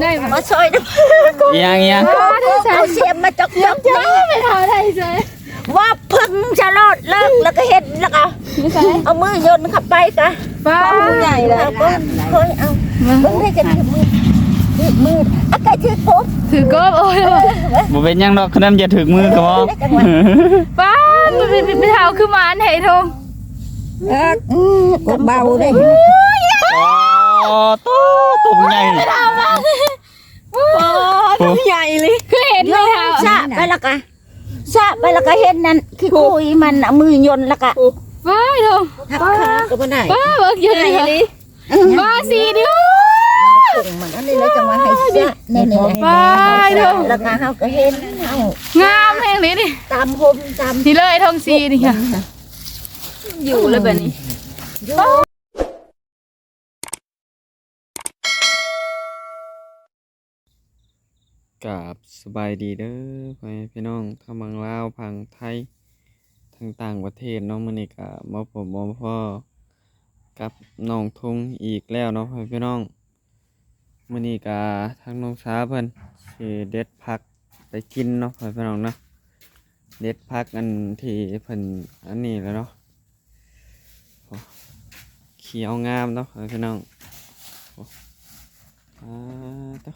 ได้บ่มาซอยเด้ออีหยังอีหยังเอาเสียมมาจกจกไม่ทาได้ใช่ว่าพึ่งจะรอดเลิกแล้วก็เห็นแล้วก็ไม่ใช่เอามือโยนเข้าไปกะป้าใหญ่เลยก็เคยเอาเพิ่งได้จะถือมือถือมืออะไก่ถือโคบถือกบโอ้ยบ่เป็นหยังดอกคะแนนอย่าถึกมือก็บ่ได้จังหวะป้าไม่ไม่เท้าคือหมานให้ทงเอออืมก็เบาเลย อ๋อโตตุ่มใหญ่โอ้ตัวใหญ่เลยคือเห็นไม่เท้าสะไปล้วก็สะไปล้วก็เห็นนั่นคือคุยมันมือยนล้วก็ป้าทงทักขาก็บ่ได้ป้าเบิกอยู่ไหนป้าสีนิ้วมันอันนี้เลยจังหวะให้สะแน่ๆไปเด้อแล้วก็เฮาก็เห็นเฮางามแห่งนี้นี่ตามพมตามนี่เลยทองสีนี่ค่ะอยู่เลยแบบนี้ กับสบายดีเด้อพ่อแม่พี่น้องทั้งบางลาวพังไทยทั้งต่างประเทศเนาะมื้อนี้ก็มาพบมาพ่อกับน้องทุงอีกแล้วเนาะพ่อแม่พี่น้องมื้อนี้ก็ทางน้องสาวเพิ่นสิเด็ดผักไปกินเนาะพ่อแม่พี่น้องเนาะเด็ดผักอันที่เพิ่นอันนี้แล้วเนาะโอ้เขียวงามเนาะพ่อแม่พี่น้องโอ้อ่าตะ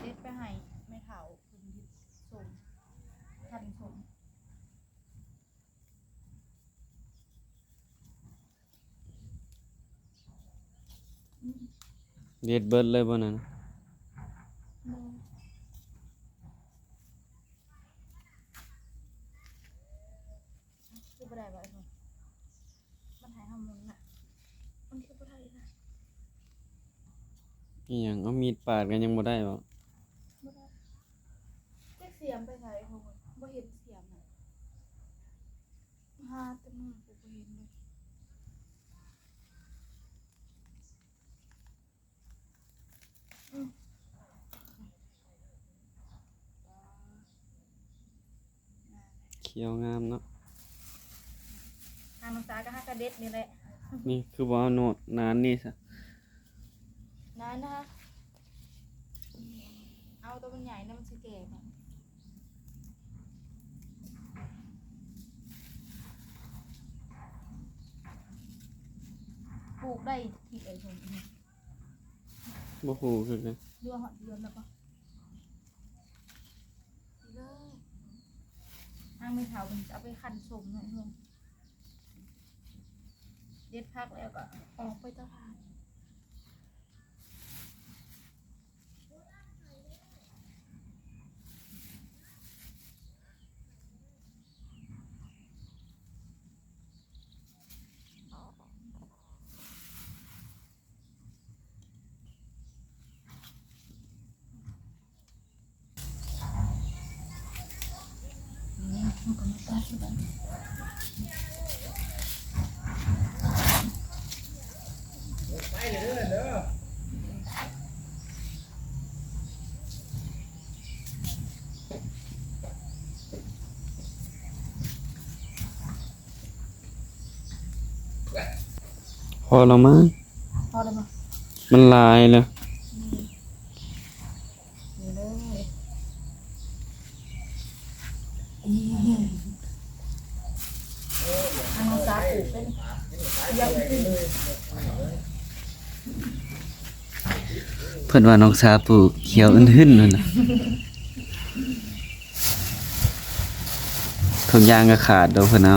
เด็ดไปให้ไม่เท้าคุณยิบ ส่งทันส่งเด็ดเบิดเลยบ่นั่นคือบ่ได้บ่ไอ้ทงมันหายห้ามุนน่ะมันคือบ่ได้นะอีหยังเอามีดปาดกันยังบ่ได้บ่บ่ได้เจ๊เสียมไปใส่ทงบ่เห็นเสียมน่ะหาแต่มือกูบ่เห็นเลยเขียวงามเนาะทางภาษาก็ฮักกระเด็ดนี่แหละนี่คือบ่เอาโนดนานนี่ซะนั่นนะคะเอาตัวมันใหญ่นะมันสิแก่มัน ปลูกได้ที่เอ๋ยชมบ่ฮู้คือกันเรือหอดเดือนแล้วก็เลยทางไม่เท่ามันจะเอาไปคั้นสมหน่อยเพื่อนเด็ดพักแล้วก็ออกไปตลาด พ อแล้วมั้งพอแล้วมั้ยมันลายแล้วนี่เลยทางภาษาปลูกเป็นยังขึ้นเพิ่นว่าน้องสาวปลูกเขียวอึนหึ่นนั่นน่ะทุกอย่างก็ขาดเดอกเพิ่นเอา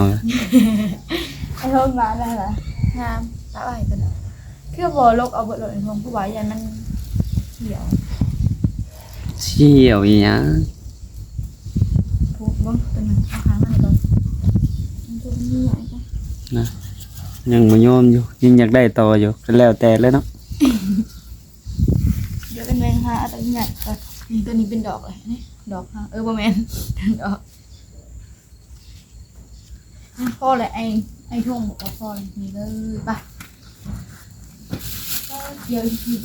ไอ้โทษมาได้เหรองาม ตาไหลกันคือบ่ลกเอาเบิดเลยทงผู้ว่ายันมันเขียวเชี่ยวอีหยังถูกบ่เป็นมันเอาค้างมันก่อนมันจะมีใหญ่จ้ะนะยังบ่ยอมอยู่ยังอยากได้ต่ออยู่ก็แล้วแต่เลยเนาะเดี๋ยวเป็นแมงฮาอันใหญ่ก่อนนี่ตัวนี้เป็นดอกเลยนี่ดอกฮะเออบ่แม่นดอกอะพ่อเลยไอ้ไอ้ทงบอกว่าพ่อเลยนี่เลยไป เดี๋ยวอีกที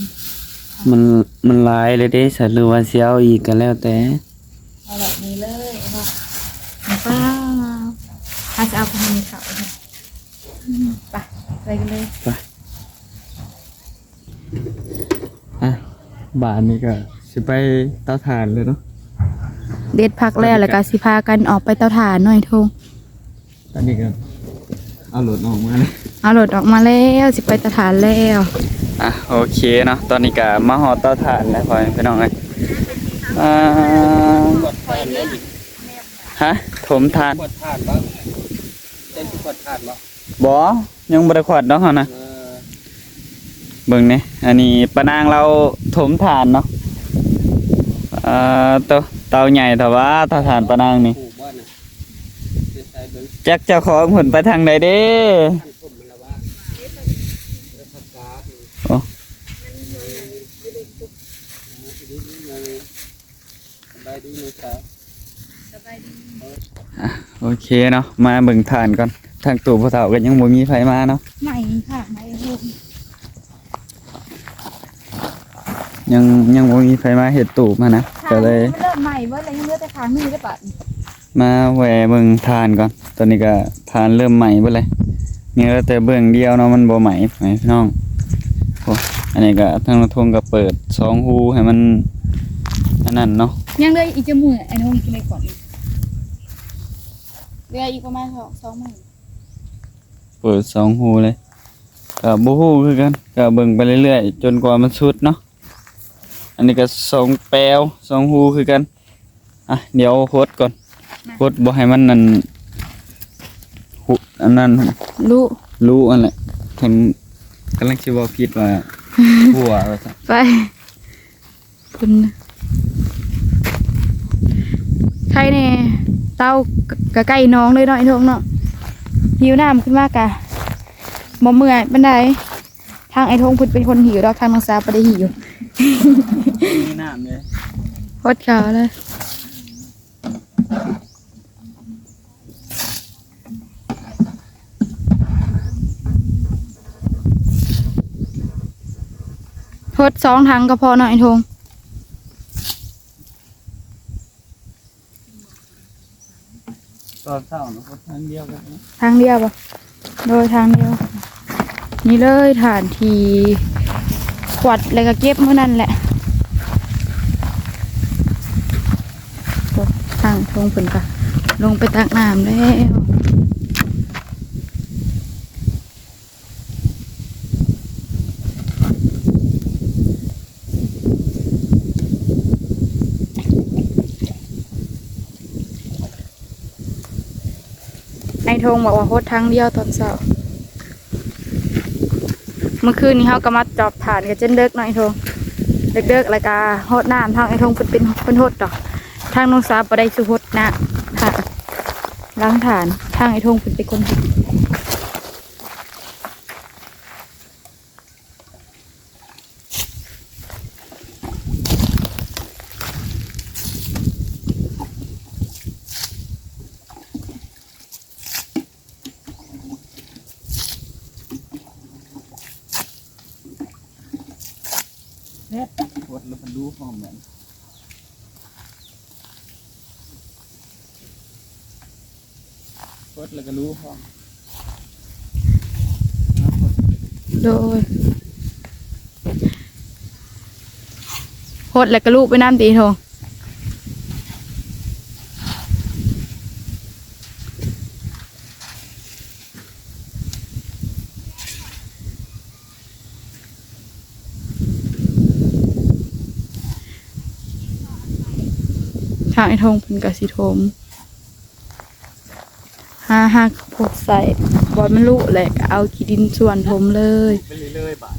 มันมันลายเลยเด้สัตว์หรือว่าสิเอาอีกก็แล้วแต่เอาแบบนี้เลยเอาแบบป้าถ้าจะเอาไปในเขาเนี่ยกันเลยอะบ้านนี้ก็สิไปเตาถ่านเลยเนาะเด็ดพักแล้วแล้วก็สิพากันออกไปเตาถ่านหน่อยทงตอนนี้ก็เอารถออกมาเลย เอารถออกมาแล้วสิไปตาถ่านแล้วอะโอเคเนาะตอนนี้ก็มาหอตาถ่านแล้วพอแม่พี่น้องเอ้ยอ่าฮะถมทานบ่ยังบ่ได้ขวดเนาะฮานะเบิ่งนี่อันนี้ปนางเราถมทานเนาะเอ่อเตาเตาใหญ่แต่ว่าตาถ่านปนางนี่ผูกบ้านน่ะจักเจ้าของเพิ่นไปทางใดเด้ ท่านผมมันละว่าเดี๋ยวผักกาด โอ้ ดีดีเลย สบายดีเลยครับโอเคเนาะมาเบิ่งทานก่อนทางตู่พ่อเฒ่าก็ยังบ่มีไผมาเนาะใหม่ค่ะใหม่ทงยังยังบ่มีไผมาเฮ็ดตูบมานะก็เลย เริ่มใหม่เบิดแล้วยังเหลือแต่ค้างนี่ได้ปะมาแหวเบิ่งทานก่อน ตอนนี้ก็ทานเริ่มใหม่เบิดเลยมีเหลือแต่เบื้องเดียวเนาะมันบ่ใหม่ไหมพี่น้องโอ้อันนี้ก็ทางระทงก็เปิดสองหูให้มัน อันนั้นเนาะยังเหลืออีกจะมือไอ้ทงกินไปก่อนอีกเหลืออีกประมาณสองสองมือเปิดสองหูเลยก็บ่ฮู้คือกันก็เบิ่งไปเรื่อยๆจนกว่ามันสุดเนาะอันนี้ก็สองแปลวสองหูคือกันอะเดี๋ยวโคดก่อนโคดบ่ให้มันนั่นหุอันนั้นรู้รู้อันแหละถึงกำลังคิดว่าผิดว่าหัวว่าซะไปคุณ ใครเนี่ยเต้ากะใกล้น้องเลยเนาะไอ้ทงเนาะหิวน้ำขึ้นมากะบ่เมื่อยบันไดทางไอ้ทงเพุ่นเป็นคนหิวดอกทางน้องสาวบ่ได้หิวมีน้ำเลยโคตรขาวเลยโคตรสองทางก็พอเนาะไอ้ทง ตอนเช้าเนาะทางเดียวกันนะทางเดียวปะโดยทางเดียว นี่เลยฐานทีขวัดอะไรก็เก็บเมื่อนั้นแหละโอ้ทางทงเพิ่นกะลงไปตักน้ำแล้ว ทงบอกว่าโคตรทางเดียวตอนเช้าเมื่อคืนนี้เขาก็มาจอบฐานกับเจนเด็กหน่อยทงเด็กๆแล้วก็โคตรน้ำทางไอทงเป็นเป็นเป็นโหดดอกทางน้องสาวไปได้สุโคตรนะค่ะล้างฐานทางไอทงเป็นเป็นคนเฮ็ด ปวดแล้วมันรู้พร้อมกันปวด แล้วก็รู้พร้อมโดยโหดแล้วก็ลูกไปน้ำตีโทงทางไอ้ทงเป็นกสิทม ห้าห้าขวดใส่บอลมันลุแหละก็เอาขี้ดินส่วนผมเลยไปเรื่อยๆบาด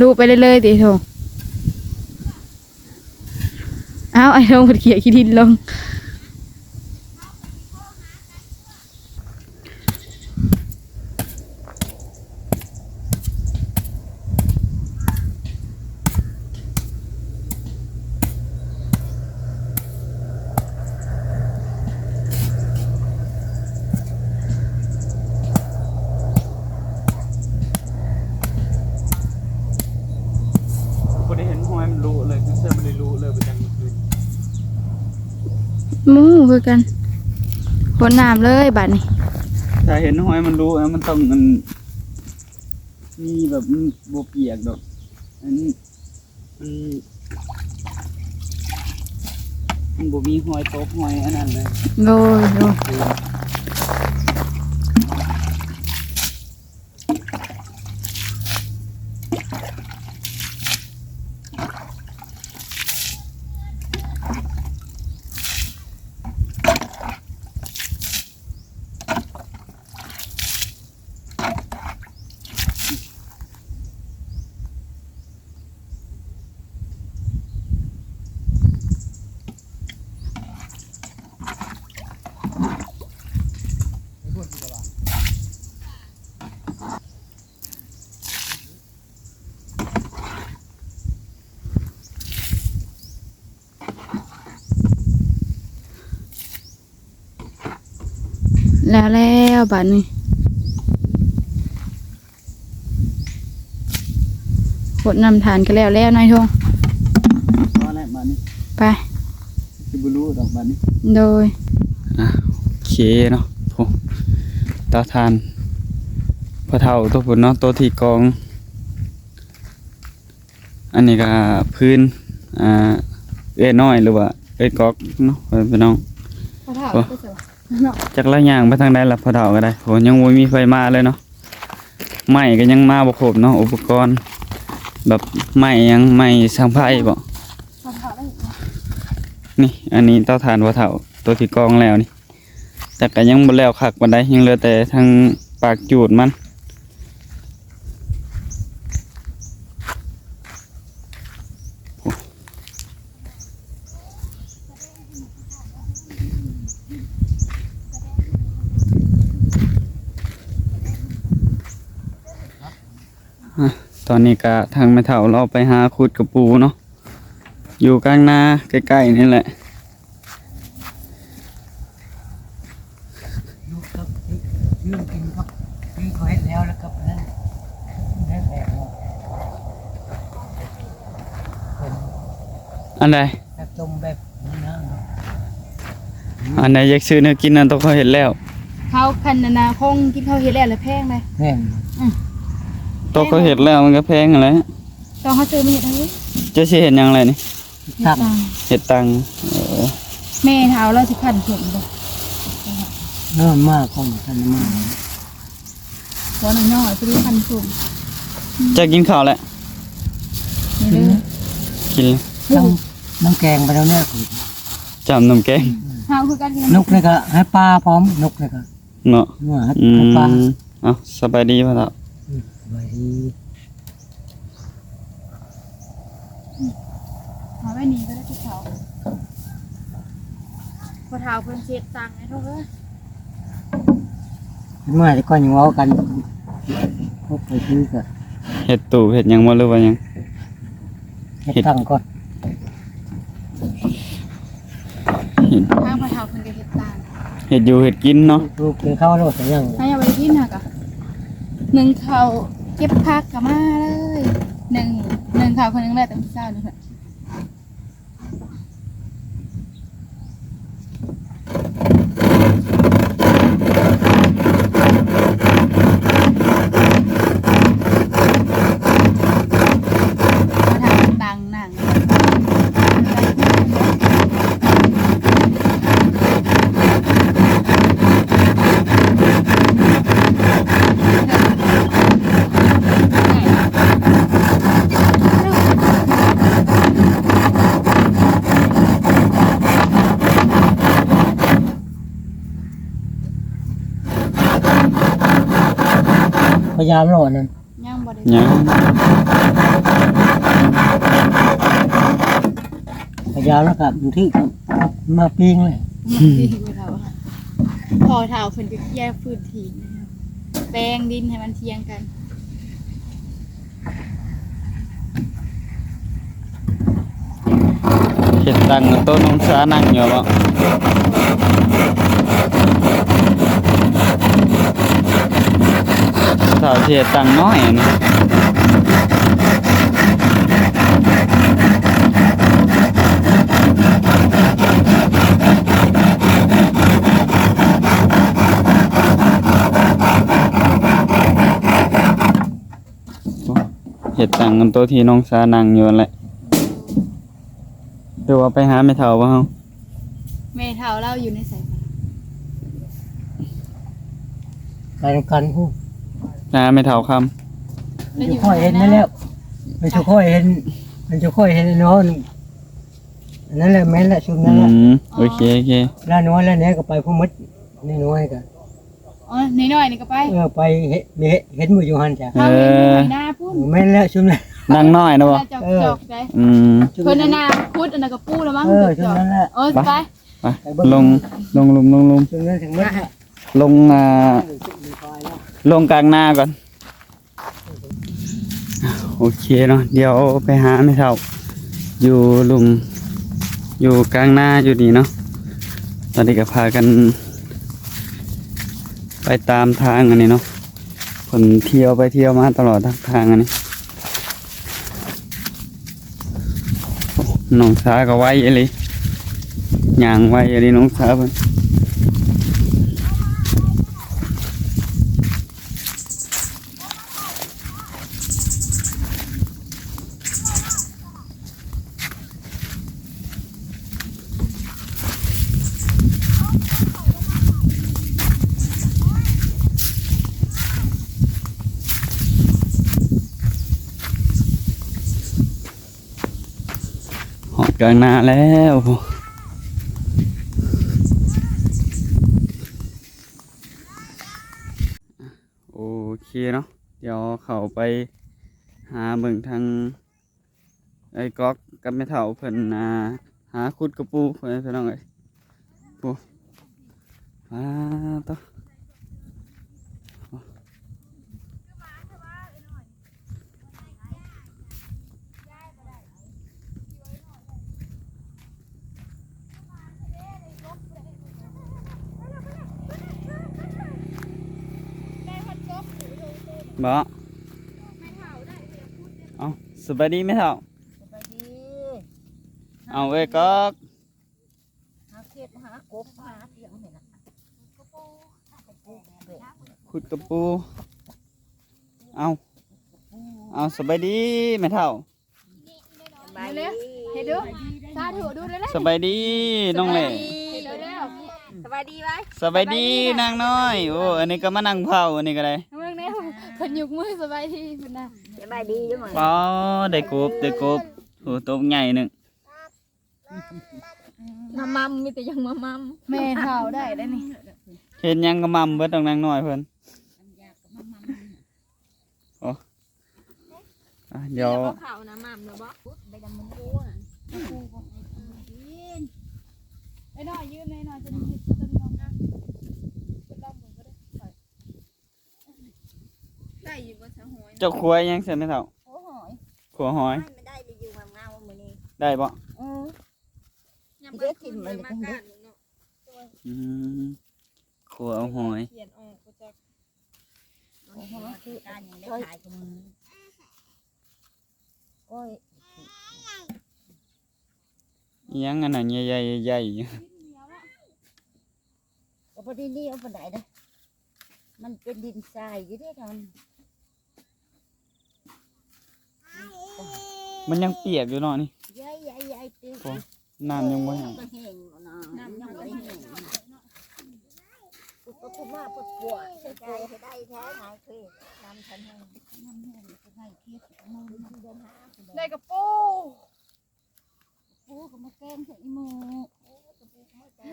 ลูกไปเรื่อยๆดิทงเอาไอ้ทงเขียขี้ดินลง บ่ได้เห็นห้อยมันรู้เลยเสื้อมันเลยรู้เลยไปจังคืน หมู คือกันคนน้ำเลยบัดนี้ถ้าเห็นห้อยมันรู้นะมันต้องมันมีแบบมันบเปียกดอกอันนี้มันมันบ่มีหอยตกหอยอันนั้นเลยโดยโดย แล้วแล้วบัดนี้กดนำทานก็แล้วแล้วนายทงเพราะอะไรบ้านนี้ไปสิบ่รู้ดอกบ้านนี้ โดยอะโอเคเนาะโถเตาทานพอเท่าตัวพุ่นเนาะตัวที่กอง อันนี้ก็พื้นอ่าเอ้ยน้อยหรือว่าเอ้ยกอกเนาะพี่น้องพอเท่าโอ้ก็ จากละอย่างไปทางใดล่ะพอเดาก็ได้โหยังบ่มีไฟมาเลยเนาะไม้ก็ยังมาบ่ครบเนาะอุปกรณ์ แบบไม้ยังไม้สร้างไพ่บ่นี่ อันนี้เต้าถ่านพอเถาตัวที่กองแล้วนี่ แต่ก็ยังบ่แล้วขักบันไดยังเหลือแต่ทางปากจูดมัน อนนี้ก็ทางแม่เฒ่าเราไปหาขุดกระปูเนาะอยู่กลางนาใกล้ๆนี่แหละลูกครับยืนกินครับยืนเขาเห็นแล้วแล้วครับนั่นนั่นแหละอันใดแบบจมแบบนี้นะอันใดอยากซื้อเนื้อกินนั่นต้องเขาเห็นแล้ว เขาคันนานาคงกินข้าวเฮ็ดแล้วแล้วแพงเลยแม่น ต้องเขาเห็นแล้วมันก็แพงอะไรตอนเขาซื้อมาเฮ็ดให้จะสิเห็นหยังไรนี่ตักเห็ดตังเออแม่เท้าเราสิขันเข็มบ่เนิ่มมากของท่านมากหัวหน่อยน้อยสิขันสุ่มจะกินข้าวแล้วนี่เด้อกินเลยน้ำน้ำแกงไปแล้วเนี่ยจำน้ำแกงเฮาคือกันกินนกเลยก็ให้ปลาพร้อมนกเลยก็เนาะเมื่อให้อืให้ปลามเอาสบายดีพ่อเฒ่า สบายดีเอาไว้นี่ก็ได้ที่เขาพอเท้าเพิ่นเช็ดตังค์ให้เท่าเด้อเมื่อที่ก่อนยังเว้ากันพบไปซื้อก็เห็ดตู่เห็ดหยังบ่หรือว่าหยังเฮ็ดตั้งก่อนเห็ดทางพอเท้าเพิ่นก็เฮ็ดตังค์เห็ดอยู่เห็ดกินเนาะ ลูกกินข้าวโลดแต่ยัง ให้เอาไปกินหากะ หนึ่งเขาวเก็บพักกะมาเลยหนึ่งหนึ่งเขาวคนหนึงได้แต่มื้อเช้านี่เพิ่นมาทำตังหนัง พ ยายามโลดนั่นย่างบริหยังพยายามแล้วก็อยู่ที่มาปิ้งเลยที่ไปเท่าค่ะพอเท่าเพิ่นจะแยกพืชทิ้งนะครับแปลงดินให้มันเทียงกันเห็ดตังต้นองศานั่งอยู่บ่ สาวเสียตังน้อยนะเห็ดตังกันตัวที่น้องซานังอยู่นั่นแหละหรือว่าไปหาไม่เท่าวะเขาเมถาเล่าอยู่ในสายไฟ กันกันฮู้ หาไม่เท่าคำมันจะค่อยเห็นนั่นแล้วมันจะค่อยเห็น มันจะค่อยเห็นนอนอันนั่นแหละแม่นแหละชุดอืนั้นแหละมโอเคโอเคแล้วน้อยแล้วเนี้ยก็ไปผู้มัดนี่น้อยกันอ๋อน้อยๆนี่ก็ไปเออไปเห็นมีเห็นมืออยู่หันจ้ะเอเฮาเห็นอหอยหน้าพุ่นแม่นแล้วชุดนั้นนั่งน้อยนะบ่จอกจอกได้อืมเพิ่นน่ะนาพุดอันนั้นก็ปูแล้วมั้งเออจชุดอกนั้นแหละเออไป ไปลงลงลุมลงลุมชุดนั้นถึงมัดลงอ่าล ลงกลางนาก่อน โอเคเนาะเดี๋ยวไปหาไม่เท่า อยู่ลุม อยู่กลางนาอยู่นี่เนาะตอนนี้ก็พากัน ไปตามทางอันนี้เนาะคนเที่ยวไปเที่ยวมาตลอดทางทางอันนี้น้องสาก็ไว้เลยย่างไว้เลยน้องสาเพิ่น กลางนาแล้วโอเคเนาะเดี๋ยวเขาไปหาเบิ่งทางไอ้ก๊อกกับแม่เฒ่าเพิ่นนาหาคุดกระปูเพิ่นพี่น้องเอ้ยปูมาต่อ บ่เอาสบายดีแม่เฒ่าสบายดีเอาเอ้ยก๊อกหาเก็บหากบหาเสียงเห็นน่ะขุดกระปู เอาเอาสบายดีแม่เฒ่าสบายเร็ดีวเฮ็ดดูสาธุดูเร็วสบายดีน้องเล่ๆเฮ็ดเร็วสบายดีไว้สบายดีนางน้อย โอ้ อันนี้ก็มานั่งเผาอันนี้ก็ได้ๆเบิ่งแน่เพิ่นยกมือสบายดีเพิ่นน่ะสบายดีจังหวะอ๋อได้กบได้กบโอ้ตัวใหญ่หนึ่งมามัมมีแต่ยังมามัมแม่เฒ่าได้ได้นี่เห็นยังก็มั่มเบิดต้องนางน้อยเพิ่นโอ้อะเดี๋ยวเผานะมัมเนาะบ่ไปดำมันกูน่ะไอ้น้อยยืมไอ้น้อยจะเฮ็ดจะลองนะจะลองเบิ่งก็ได้ ได้อยู่บ่ซะหวยเจ้าครัวยังเสร็จไหมเท่าโอ้หอยขัวหอย ไม่ได้ไปอยู่มาเงามื้อนี้ได้บ่เออเดี๋ยวกินมันก็ได้อืมขัวเอาหอย เขียนออกก็จะโอ้โห คือการยังได้ขายกับมือโอ้ยอิหยังอันนั้นใหญ่ๆใหญ่ก็พอดีนี่เอาไปไหนเด้อมันเป็นดินทรายอยู่ด้วยกัน ๆ มันยังเปียกอยู่เนาะนี่ใหญ่ใหญ่ใหญ่เตี้ยโอ้น้ำยังบ่แห้งมันแห้งนะน้ำยังไม่แห้งอุปคุมาปวดปวดใช่ใจให้ได้แท้หายเคยน้ำฉันแห้งน้ำแห้งจะให้เทียบมือมันเดินหาได้กระปูปูก็มาแกงใส่มือ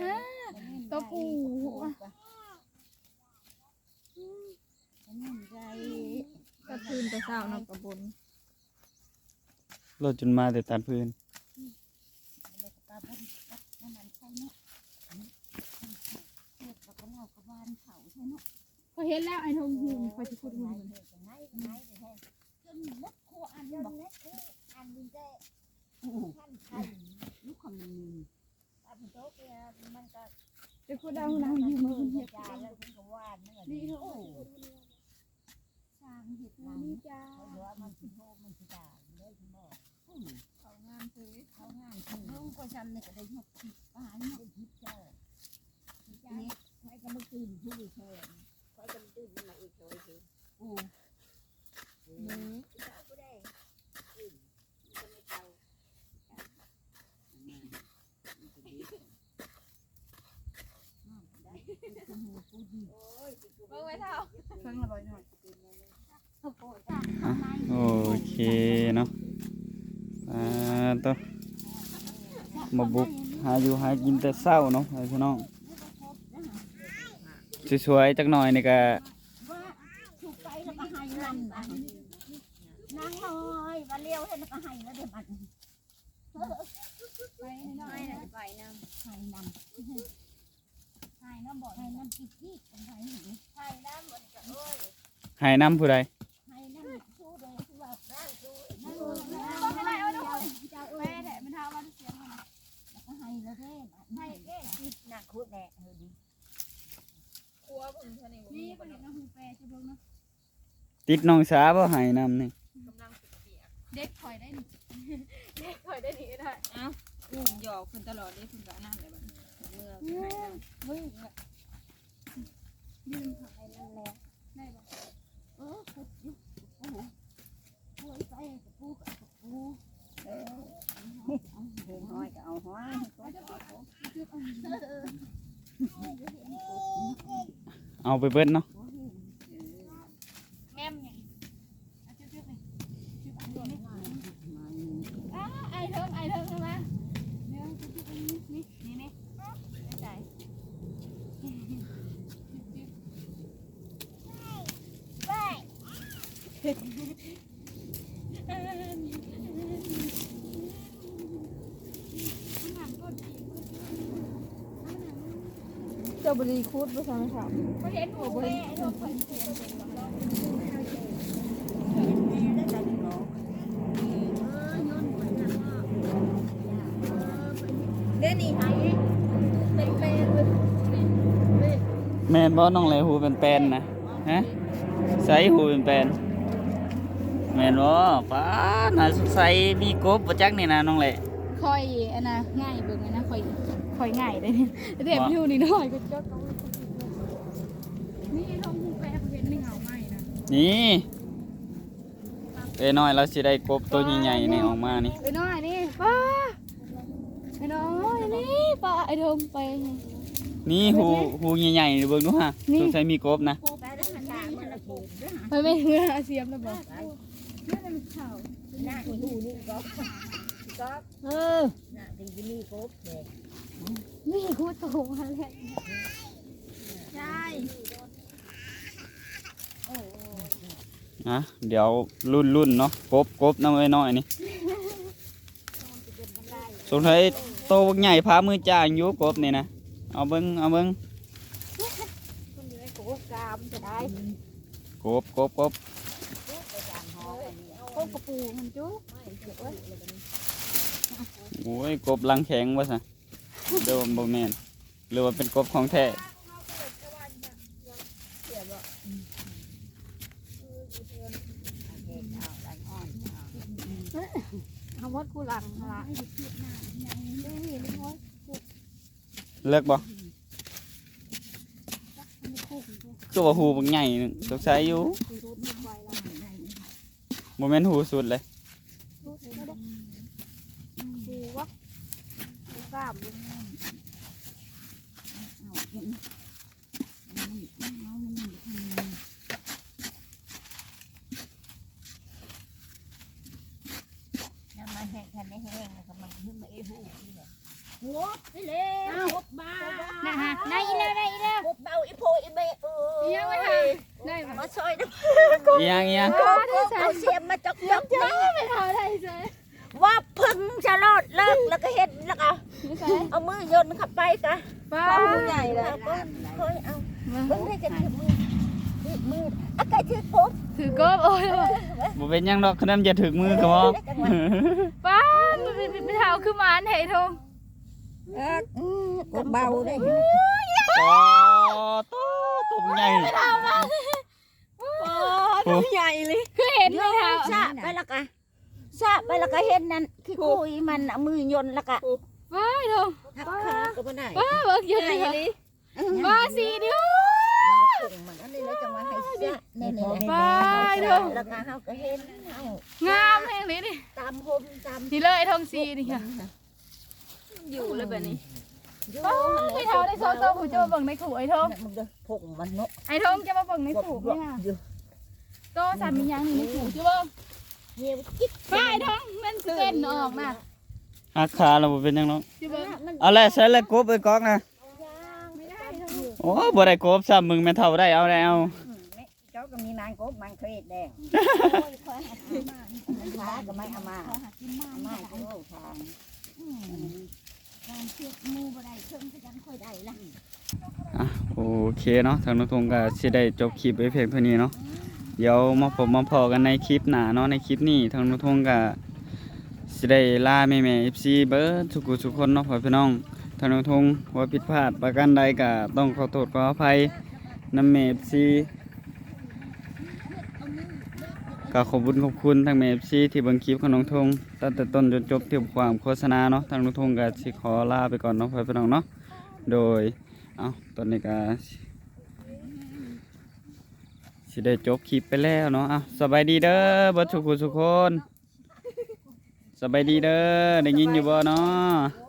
ฮะตัวปูฉันมั่นใจก็คืนแต่เช้าเนาะกระบุญ รถจนมาแต่ตัดพื้นตาพันนั่นนั่นใช่เนาะเทียบกับเรากับวานเขาใช่เนาะเห็นแล้วไอ้ทงหุ่นคอยสิขุดหุ่นจนนักโคอันบอกอันนี้ได้ท่านท่านลูกคำนึงอันโตเปียมันก็จะขุดเอาน้ำอยู่มือมือเฮ็ดยาแล้วคุณก็ว่านนั่นแหละนี่เถอะโอ้สร้างเห็ดหลังนี่จ้า เขางามซื้อเขางานถึงลุงก็จำเนี่ยก็ได้หกสิบปานเนี่ยทิพเจ้านี่ใครก็มาตื่นผู้ดีแทนใครก็มาตื่นมาอีกเลยสิโอ้เบิ่งไว้เท่าเพิ่งละบ่อยหน่อยโอเคเนาะอ่าต้อง มาบุกหาอยู่หากินแต่เศร้าเนาะพี่น้องสวยๆจักหน่อยนี่ก็ไปแล้วก็ให้นำอันนางน้อยว่าเลี้ยวให้แล้วก็ให้แล้วเดี๋ยวมันไปน้อยนะไปนำให้นำให้น้ำบ่ให้น้ำกิ๊กกิ๊กหนูให้น้ำมันจะโอ้ยให้น้ำผู้ใด ให้น้ำสู้เลยคือว่าร่างสู้ บ่เป็นไรเอาหน่อยเจ้าเอ้ยแหละมันเท่ามันเสียงมัน แล้วก็ให้แล้วเด้ให้เด้ นักคุดแน่เออดีนี่คนนี้น้องฮูแปรจะเบิ่งเนาะติดน้องสาบ่ให้น้ำนี่เด็กข่อยได้นี่เด็กข่อยได้นี่ได้อุ้มหยอกคนตลอดเลยคุณก็นั่นเลยบัดนี้เมื่อไปให้น้ำเฮ้ยยืนถ่ายนั่นแหละได้บ่เออคุดอยู่โอ้โหป่วยไปกับปูกับปูเออเอาเห็นห้อยก็เอาห้อย เอาไปเบิ้ลเนาะแม่มหยังเอาจุ๊บๆนี่จุ๊บอันนี้อ้าไอเทิงไอเทิงมาเดี๋ยวจุ๊บๆอันนี้นี่นี่นี่ได้ใจเจ้า บรีคูดบ่ใช่ไหมครับบ่เห็นหัวบ่เห็นหัวบ่เห็นเด่นนี่ให้เป็นเป็นแม่นบ่น้องแลหูเป็นแปลนนะฮะใส่หูเป็นแปลนแม่นบ่ป้าน่าสงสัยมีกบบ่จักนี่นะน้องแลคอยอันน่ะง่ายเบิ่งอันนะคอย คอยง่ายเด้นี่แต่แบบอยู่นี่น้อยก็จดเอาไว้นี่ทองหูแปรเห็นไม่เหงาไหมนะนี่เอ้น้อยเราสิได้กบตัวใหญ่ๆนี่ออกมานี่ไอ้น้อยนี่ป้าไอ้น้อยนี่ป้าไอ้ทงไป นี่หูหูใหญ่ๆเบิ่งดูฮะนี่สงสัยมีกบนะไปแล้วหันหน้ามันละถูกเด้อไปไม่เหือเสียมแล้วบอกนี่อะ ไม่รู้ตมาแล้วใช่นะเดี๋ยวรุ่นๆเนาะกบกบน้ำไอ้น้อยนี่สงสัยโตใหญ่พามือจ้าอยู่กบนี่นะเอาเบิ่งเอาเบิ่งกบกบกบกบกระปูมันจุ๊บโอ้ยกบลังแข็งวะซะเดี๋ยวบ่แมนหรือว่าเป็นกบของแท้เอาวัดกูหลังละเลิกบ่คือว่าหูบักใหญ่นึงสงสัยอยู่บ่แม่นหูสุดเลยกูวะกูกล้าม น้ำมัน แห้งแค่ไม่แห้งแล้วก็มันขึ้นมาเอหูนี่แหละโอ้ไปเลยกบบ้านะฮะได้อีแล้วได้อีแล้วกบเบาอีโพอีเบเออยังไม่ทำได้มาซอยนะยังยังเอาเสียมมาจกจกนี่ไม่ทำได้ใช่ว่าพึ่งจะรอดเลิกแล้วก็เห็นแล้วก็เอามือโยนเข้าไปกะป้าหูใหญ่เลยเฮ้ยเอาเพิ่งได้จะถือมือถือ มืออะไก่ถือกบถือกบโอ้ยบ่เป็นหยังดอกคะแนนจะถึงมือก็บ่ป้าไม่ไม่เท้าคือหมานเหยทงกบเบาได้โอ้โตตัวบักใหญ่โอ้ใหญ่เลยคือเห็นไม่เท้าซะไปแล้วกะซะไปแล้วก็เห็นนั่นขี้คุยมันเอามือโยนแล้วก็ป้าทงทักขาก็ไม่ได้ป้าเบิกยืนเลยป้าสีนิ้ว มันอันนี้แล้วจะมาให้ซะแน่ๆป้าทงแล้วก็เฮาก็เห็นเฮางามแห่งนี้นี่ตามโฮมตามนี่เลยไอ้ทงสีนี่ค่ะอยู่เลยแบบนี้โอ้ยไม่เท่าได้โซโซผู้จะมาเบิ่งในขู่ไอ้ทงมันก็พงมันเนาะไอ้ทงจะมาเบิ่งในขู่ไหมค่ะอยู่โตสามียังนี่ในขู่จะบิ่งเหี่ยจิ๊บไปไอ้ทงมันเส้นออกนะหักขาเราเป็นยังนาะจะเบิ่งเอาแหละใส่แล้วกบไอ้กอกนะ โอ้บ่ได้กบซ้ำมึงแม่นเท่าได้เอาได้เอาเจ้าก็มีนางกบมันเคยแดงช้าก็ไม่เอามาเอามาโอ้ทางการเชือกมูบ่ได้เชิงก็ยังค่อยได้ละอะโอเคเนาะทางน้องทงก็สิได้จบคลิปไว้เพียงเท่านี้เนาะเดี๋ยวมาพบมาพอกันในคลิปหน้าเนาะในคลิปนี้ทางน้องทงก็สิได้ลาแม่ๆ FC เบิดทุกผู้ทุกคนเนาะพ่อพี่น้อง ทางน้องทงว่าผิดพลาดประการใดก็ต้องขอโทษขออภัยน้ำแม่ FC ก็ขอบคุณขอบคุณทางแม่ FC ที่บิ่งคลิปขน้องทงตั้งแต่ต้นจนจบที่ความโฆษณาเนาะทางน้องทงก็สิขอลาไปก่อนเนาะพ่อพี่น้องเนาะโดยเอาตอนนี้ก็สิได้จบคลิปไปแล้วเนาะเอาสบายดีเด้อบัดทุกคนทุคนสบายดีเด้อได้ยินอยู่บ่เนาะ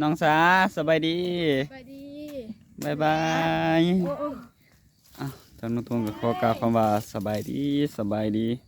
น้องสาสบายดีไปดีบายบายอะทางนุ่งทวงกับขอกล่าวคำว่าสบายดีสบายดีนี่